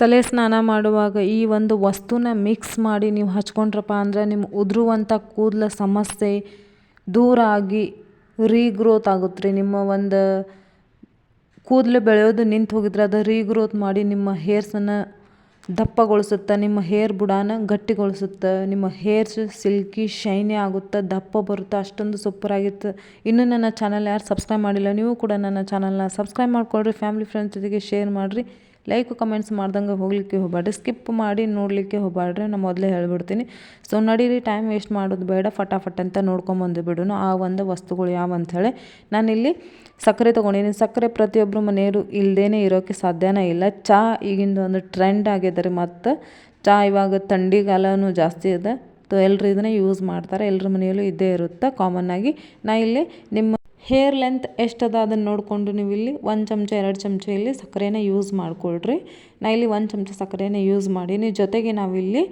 ತಲೆ ಸ್ನಾನ ಮಾಡುವಾಗ ಈ ಒಂದು ವಸ್ತುನ ಮಿಕ್ಸ್ ಮಾಡಿ ನೀವು ಹಚ್ಕೊಂಡ್ರಪ್ಪ ಅಂದ್ರೆ ನಿಮ್ಮ ಉದುರುವಂಥ ಕೂದಲ ಸಮಸ್ಯೆ ದೂರ ಆಗಿ ರೀಗ್ರೋತ್ ಆಗುತ್ತೆ ರೀ ನಿಮ್ಮ ಒಂದು ಕೂದಲು ಬೆಳೆಯೋದು ನಿಂತು ಹೋಗಿದ್ರೆ ಅದು ರೀಗ್ರೋತ್ ಮಾಡಿ ನಿಮ್ಮ ಹೇರ್ಸನ್ನು ದಪ್ಪಗೊಳಿಸುತ್ತೆ, ನಿಮ್ಮ ಹೇರ್ ಬುಡಾನ ಗಟ್ಟಿಗೊಳಿಸುತ್ತೆ, ನಿಮ್ಮ ಹೇರ್ಸ್ ಸಿಲ್ಕಿ ಶೈನಿ ಆಗುತ್ತೆ, ದಪ್ಪ ಬರುತ್ತೆ, ಅಷ್ಟೊಂದು ಸೂಪರಾಗಿತ್ತು ಇನ್ನೂ ನನ್ನ ಚಾನಲ್ ಯಾರು ಸಬ್ಸ್ಕ್ರೈಬ್ ಮಾಡಿಲ್ಲ, ನೀವು ಕೂಡ ನನ್ನ ಚಾನಲ್ನ ಸಬ್ಸ್ಕ್ರೈಬ್ ಮಾಡಿಕೊಳ್ರಿ ಫ್ಯಾಮಿಲಿ ಫ್ರೆಂಡ್ಸ್ ಜೊತೆಗೆ ಶೇರ್ ಮಾಡಿರಿ. ಲೈಕ್ ಕಮೆಂಟ್ಸ್ ಮಾಡ್ದಂಗೆ ಹೋಗ್ಲಿಕ್ಕೆ ಹೋಗಬೇಡ್ರಿ ಸ್ಕಿಪ್ ಮಾಡಿ ನೋಡಲಿಕ್ಕೆ ಹೋಗಬೇಡ್ರಿ ನಾನು ಮೊದಲೇ ಹೇಳ್ಬಿಡ್ತೀನಿ. ಸೊ ನಡೀರಿ ಟೈಮ್ ವೇಸ್ಟ್ ಮಾಡೋದು ಬೇಡ. ಫಟಾಫಟ್ ಅಂತ ನೋಡ್ಕೊಂಬಂದು ಬಿಡೋಣ ಆ ಒಂದು ವಸ್ತುಗಳು ಯಾವ ಅಂಥೇಳಿ ನಾನಿಲ್ಲಿ ಸಕ್ಕರೆ ತೊಗೊಂಡಿನಿ. ಸಕ್ಕರೆ ಪ್ರತಿಯೊಬ್ಬರು ಮನೆಯವರು ಇಲ್ಲದೇ ಇರೋಕ್ಕೆ ಸಾಧ್ಯನೇ ಇಲ್ಲ. ಚಹಾ ಈಗಿಂದು ಒಂದು ಟ್ರೆಂಡ್ ಆಗಿದೆ ಮತ್ತು. ಚಹಾ ಇವಾಗ ಥಂಡಿಗಾಲನೂ ಜಾಸ್ತಿ ಇದೆ. ಸೊ ಎಲ್ಲರೂ ಇದನ್ನೇ ಯೂಸ್ ಮಾಡ್ತಾರೆ. ಎಲ್ಲರ ಮನೆಯಲ್ಲೂ ಇದ್ದೇ ಇರುತ್ತೆ. ಕಾಮನ್ನಾಗಿ ನಾ ಇಲ್ಲಿ ನಿಮ್ಮ ಹೇರ್ ಲೆಂತ್ ಎಷ್ಟದ ಅದನ್ನು ನೋಡಿಕೊಂಡು ನೀವು ಇಲ್ಲಿ ಒಂದು ಚಮಚ, ಎರಡು ಚಮಚ ಇಲ್ಲಿ ಸಕ್ಕರೆನ ಯೂಸ್ ಮಾಡ್ಕೊಳ್ರಿ. ನಾ ಇಲ್ಲಿ ಒಂದು ಚಮಚ ಸಕ್ಕರೆನ ಯೂಸ್ ಮಾಡಿ, ನೀವು ಜೊತೆಗೆ ನಾವಿಲ್ಲಿ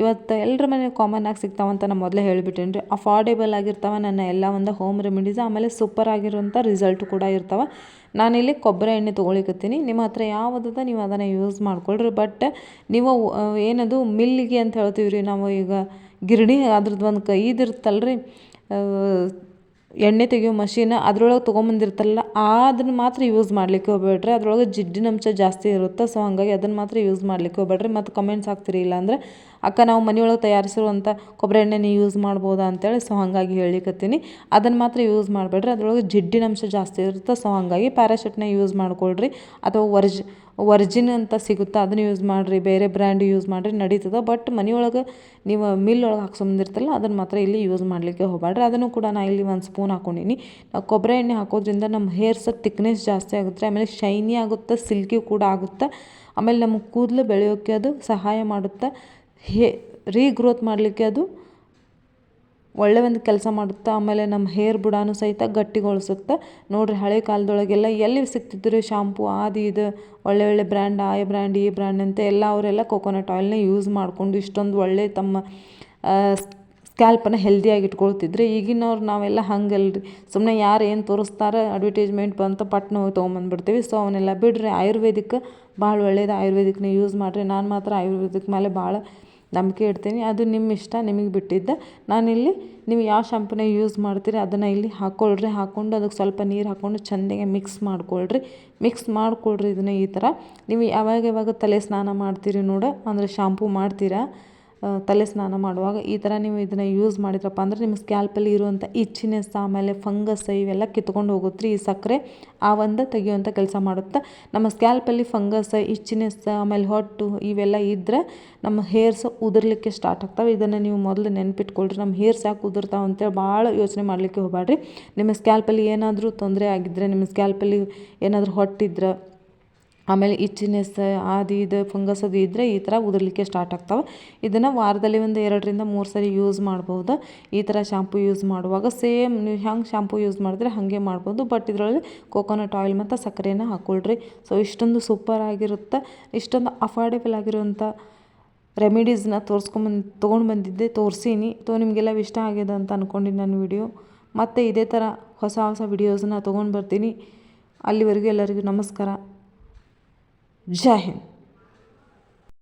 ಇವತ್ತು ಎಲ್ಲರ ಮನೆ ಕಾಮನ್ ಆಗಿ ಸಿಗ್ತಾವಂತ ನಾನು ಮೊದಲೇ ಹೇಳಿಬಿಟ್ಟೇನಿ ರೀ ಅಫೋರ್ಡೆಬಲ್ ಆಗಿರ್ತಾವೆ, ನನ್ನ ಎಲ್ಲ ಒಂದು ಹೋಮ್ ರೆಮಿಡೀಸ್ ಆಮೇಲೆ ಸೂಪರ್ ಆಗಿರುವಂಥ ರಿಸಲ್ಟ್ ಕೂಡ ಇರ್ತಾವೆ. ನಾನಿಲ್ಲಿ ಕೊಬ್ಬರಿ ಎಣ್ಣೆ ತೊಗೊಳಿಕತ್ತೀನಿ. ನಿಮ್ಮ ಹತ್ರ ಯಾವುದದ ನೀವು ಅದನ್ನು ಯೂಸ್ ಮಾಡ್ಕೊಳ್ರಿ. ಬಟ್ ನೀವು ಏನದು ಮಿಲ್ಲಿಗೆ ಅಂತ ಹೇಳ್ತೀವಿ ರೀ ನಾವು ಈಗ ಗಿರಣಿ ಅದ್ರದ್ದು ಒಂದು ಕೈ ಇದಿರುತ್ತಲ್ರಿ ಎಣ್ಣೆ ತೆಗೆಯೋ ಮಷೀನ್ ಅದ್ರೊಳಗೆ ತೊಗೊಂಬಂದಿರ್ತಾರಲ್ಲ, ಅದನ್ನ ಮಾತ್ರ ಯೂಸ್ ಮಾಡ್ಲಿಕ್ಕೆ ಹೋಗ್ಬೇಡ್ರಿ. ಅದ್ರೊಳಗೆ ಜಿಡ್ಡಿನ ಅಂಶ ಜಾಸ್ತಿ ಇರುತ್ತೆ ಸೊ ಹಾಗಾಗಿ ಅದನ್ನು ಮಾತ್ರ ಯೂಸ್ ಮಾಡ್ಲಿಕ್ಕೆ ಹೋಗ್ಬೇಡ್ರಿ. ಮತ್ತು ಕಮೆಂಟ್ಸ್ ಹಾಕ್ತಿರಿ ಇಲ್ಲಾಂದ್ರೆ ಅಕ್ಕ ನಾವು ಮನೆಯೊಳಗೆ ತಯಾರಿಸಿರುವಂಥ ಕೊಬ್ಬರಿ ಎಣ್ಣೆನ ಯೂಸ್ ಮಾಡ್ಬೋದಾ ಅಂತೇಳಿ ಸೊ ಹಾಗಾಗಿ ಹೇಳಿಕತ್ತೀನಿ. ಅದನ್ನು ಮಾತ್ರ ಯೂಸ್ ಮಾಡಬೇಡ್ರಿ. ಅದ್ರೊಳಗೆ ಜಿಡ್ಡಿನ ಅಂಶ ಜಾಸ್ತಿ ಇರುತ್ತೆ. ಸೊ ಹಾಗಾಗಿ ಪ್ಯಾರಾಶೂಟ್ನ ಯೂಸ್ ಮಾಡ್ಕೊಳ್ರಿ. ಅಥವಾ ವರ್ಜ್ ವರ್ಜಿನ್ ಅಂತ ಸಿಗುತ್ತೆ ಅದನ್ನು ಯೂಸ್ ಮಾಡಿರಿ. ಬೇರೆ ಬ್ರ್ಯಾಂಡ್ ಯೂಸ್ ಮಾಡಿರಿ. ನಡೀತದೆ. ಬಟ್ ಮನೆಯೊಳಗೆ ನೀವು ಮಿಲ್ ಒಳಗೆ ಹಾಕ್ಸ್ಕೊಂಬಂದಿರ್ತಲ್ಲ ಅದನ್ನು ಮಾತ್ರ ಇಲ್ಲಿ ಯೂಸ್ ಮಾಡಲಿಕ್ಕೆ ಹೋಗಬೇಡ್ರಿ ಅದನ್ನು ಕೂಡ ನಾನು ಇಲ್ಲಿ ಒಂದು ಸ್ಪೂನ್ ಹಾಕ್ಕೊಂಡೀನಿ ಕೊಬ್ಬರಿ ಎಣ್ಣೆ ಹಾಕೋದ್ರಿಂದ ನಮ್ಮ ಹೇರ್ಸ್ ತಿಕ್ನೆಸ್ ಜಾಸ್ತಿ ಆಗುತ್ತೆ. ಆಮೇಲೆ ಶೈನಿ ಆಗುತ್ತೆ. ಸಿಲ್ಕಿ ಕೂಡ ಆಗುತ್ತೆ. ಆಮೇಲೆ ನಮ್ಮ ಕೂದಲು ಬೆಳೆಯೋಕ್ಕೆ ಅದು ಸಹಾಯ ಮಾಡುತ್ತೆ ಹೇ ರೀಗ್ರೋತ್ ಮಾಡಲಿಕ್ಕೆ ಅದು ಒಳ್ಳೆ ಒಂದು ಕೆಲಸ ಮಾಡುತ್ತೆ, ಆಮೇಲೆ ನಮ್ಮ ಹೇರ್ ಬುಡಾನು ಸಹಿತ ಗಟ್ಟಿಗೊಳಿಸುತ್ತೆ. ನೋಡಿರಿ ಹಳೆ ಕಾಲದೊಳಗೆಲ್ಲ ಎಲ್ಲಿ ಸಿಗ್ತಿದ್ರು ಶಾಂಪು ಅದು ಇದು, ಒಳ್ಳೆ ಒಳ್ಳೆ ಬ್ರ್ಯಾಂಡ್ ಆ ಬ್ರ್ಯಾಂಡ್ ಈ ಬ್ರ್ಯಾಂಡ್ ಅಂತ ಎಲ್ಲ ಅವರೆಲ್ಲ ಕೊಕೊನಟ್ ಆಯಿಲ್ನ ಯೂಸ್ ಮಾಡಿಕೊಂಡು ಇಷ್ಟೊಂದು ಒಳ್ಳೆ ತಮ್ಮ ಸ್ಕ್ಯಾಲ್ಪನ್ನು ಹೆಲ್ದಿಯಾಗಿ ಇಟ್ಕೊಳ್ತಿದ್ರು ಈಗಿನವ್ರು ನಾವೆಲ್ಲ ಹಂಗಲ್ರಿ. ಸುಮ್ಮನೆ ಯಾರು ಏನು ತೋರಿಸ್ತಾರೆ ಅಡ್ವರ್ಟೈಸ್ಮೆಂಟ್ ಬಂತು ಪಟ್ನ ಹೋಗಿ ತೊಗೊಂಬಂದ್ಬಿಡ್ತೀವಿ. ಸೊ ಅವನ್ನೆಲ್ಲ ಬಿಡ್ರಿ. ಆಯುರ್ವೇದಿಕ್ ಭಾಳ ಒಳ್ಳೇದು ಆಯುರ್ವೇದಿಕ್ನ ಯೂಸ್ ಮಾಡಿರಿ. ನಾನು ಮಾತ್ರ ಆಯುರ್ವೇದಿಕ್ ಮೇಲೆ ಭಾಳ ನಂಬಿಕೆ ಇಡ್ತೀನಿ. ಅದು ನಿಮ್ಮ ಇಷ್ಟ, ನಿಮಗೆ ಬಿಟ್ಟಿದ್ದೆ. ನಾನಿಲ್ಲಿ ನೀವು ಯಾವ ಶಾಂಪೂನ ಯೂಸ್ ಮಾಡ್ತೀರಿ, ಅದನ್ನು ಇಲ್ಲಿ ಹಾಕ್ಕೊಳ್ರಿ ಹಾಕ್ಕೊಂಡು ಅದಕ್ಕೆ ಸ್ವಲ್ಪ ನೀರು ಹಾಕ್ಕೊಂಡು ಚೆಂದಾಗೆ ಮಿಕ್ಸ್ ಮಾಡ್ಕೊಳ್ರಿ. ಮಿಕ್ಸ್ ಮಾಡಿಕೊಳ್ರಿ ಇದನ್ನು ಈ ಥರ ನೀವು ಯಾವಾಗ ಯಾವಾಗ ತಲೆ ಸ್ನಾನ ಮಾಡ್ತೀರಿ ನೋಡು. ಅಂದರೆ ಶಾಂಪೂ ಮಾಡ್ತೀರಾ? ತಲೆ ಸ್ನಾನ ಮಾಡುವಾಗ ಈ ಥರ ನೀವು ಇದನ್ನು ಯೂಸ್ ಮಾಡಿದ್ರಪ್ಪ ಅಂದರೆ ನಿಮ್ಮ ಸ್ಕ್ಯಾಲ್ಪಲ್ಲಿ ಇರುವಂಥ ಇಚ್ಚಿನೆಸ್ ಆಮೇಲೆ ಫಂಗಸ್ ಇವೆಲ್ಲ ಕಿತ್ಕೊಂಡು ಹೋಗುತ್ತೆ ಈ ಸಕ್ಕರೆ. ಆ ಒಂದು ತೆಗೆಯುವಂಥ ಕೆಲಸ ಮಾಡುತ್ತೆ. ನಮ್ಮ ಸ್ಕ್ಯಾಲ್ಪಲ್ಲಿ ಫಂಗಸ್ ಇಚ್ಚಿನೆಸ್ ಆಮೇಲೆ ಹೊಟ್ಟು ಇವೆಲ್ಲ ಇದ್ದರೆ ನಮ್ಮ ಹೇರ್ಸ್ ಉದುರ್ಲಿಕ್ಕೆ ಸ್ಟಾರ್ಟ್ ಆಗ್ತವೆ. ಇದನ್ನು ನೀವು ಮೊದಲು ನೆನ್ಪಿಟ್ಕೊಳ್ರಿ. ನಮ್ಮ ಹೇರ್ಸ್ ಯಾಕೆ ಉದುರ್ತಾವೆ ಅಂತೇಳಿ ಭಾಳ ಯೋಚನೆ ಮಾಡಲಿಕ್ಕೆ ಹೋಗಬೇಡ್ರಿ ನಿಮ್ಮ ಸ್ಕ್ಯಾಲ್ಪಲ್ಲಿ ಏನಾದರೂ ತೊಂದರೆ ಆಗಿದ್ದರೆ ನಿಮ್ಮ ಸ್ಕ್ಯಾಲ್ಪಲ್ಲಿ ಏನಾದರೂ ಹೊಟ್ಟಿದ್ರೆ ಆಮೇಲೆ ಇಚ್ಚಿನೆಸ್ ಅದು ಇದು ಫಂಗಸ್ ಅದು ಇದ್ದರೆ ಈ ಥರ ಉದುರ್ಲಿಕ್ಕೆ ಸ್ಟಾರ್ಟ್ ಆಗ್ತವೆ. ಇದನ್ನು ವಾರದಲ್ಲಿ ಒಂದು ಎರಡರಿಂದ ಮೂರು ಸರಿ ಯೂಸ್ ಮಾಡ್ಬೋದು. ಈ ಥರ ಶಾಂಪು ಯೂಸ್ ಮಾಡುವಾಗ ಸೇಮ್ ನೀವು ಹೆಂಗೆ ಶಾಂಪು ಯೂಸ್ ಮಾಡಿದ್ರೆ ಹಾಗೆ ಮಾಡ್ಬೋದು. ಬಟ್ ಇದರಲ್ಲಿ ಕೋಕೋನಟ್ ಆಯಿಲ್ ಮತ್ತು ಸಕ್ಕರೆನ ಹಾಕ್ಕೊಳ್ರಿ ಸೊ ಇಷ್ಟೊಂದು ಸೂಪರ್ ಆಗಿರುತ್ತೆ. ಇಷ್ಟೊಂದು ಅಫೋರ್ಡೆಬಲ್ ಆಗಿರುವಂಥ ರೆಮಿಡೀಸ್ನ ತೋರಿಸ್ಕೊಂಬಂದು ತೊಗೊಂಡು ಬಂದಿದ್ದೆ. ತೋರಿಸೀನಿ. ತೋ ನಿಮಗೆಲ್ಲ ಇಷ್ಟ ಆಗಿದೆ ಅಂತ ಅಂದ್ಕೊಂಡಿನಿ ನನ್ನ ವಿಡಿಯೋ ಮತ್ತು ಇದೇ ಥರ ಹೊಸ ಹೊಸ ವಿಡಿಯೋಸನ್ನ ತೊಗೊಂಡು ಬರ್ತೀನಿ. ಅಲ್ಲಿವರೆಗೂ ಎಲ್ಲರಿಗೂ ನಮಸ್ಕಾರ. जय हिंद